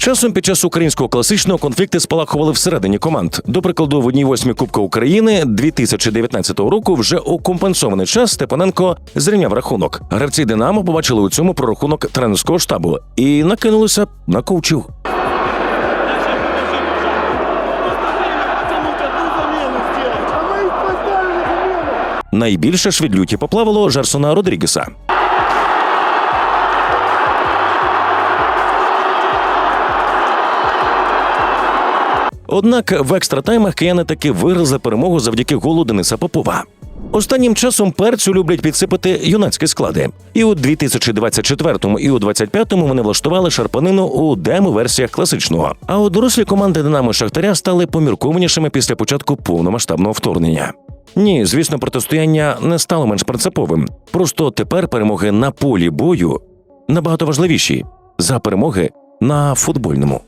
Часом під час українського класичного конфлікти спалахували всередині команд. До прикладу, в одній восьмій Кубка України 2019 року вже у компенсований час Степаненко зрівняв рахунок. Гравці Динамо побачили у цьому прорахунок тренерського штабу і накинулися на коучів. Найбільше ж від люті поплавало Жарсона Родрігеса. Однак в екстратаймах кияни таки виграли перемогу завдяки голу Дениса Попова. Останнім часом перцю люблять підсипати юнацькі склади. І у 2024 і у 25-му вони влаштували шарпанину у демо-версіях класичного. А от дорослі команди Динамо Шахтаря стали поміркованішими після початку повномасштабного вторгнення. Ні, звісно, протистояння не стало менш принциповим. Просто тепер перемоги на полі бою набагато важливіші за перемоги на футбольному.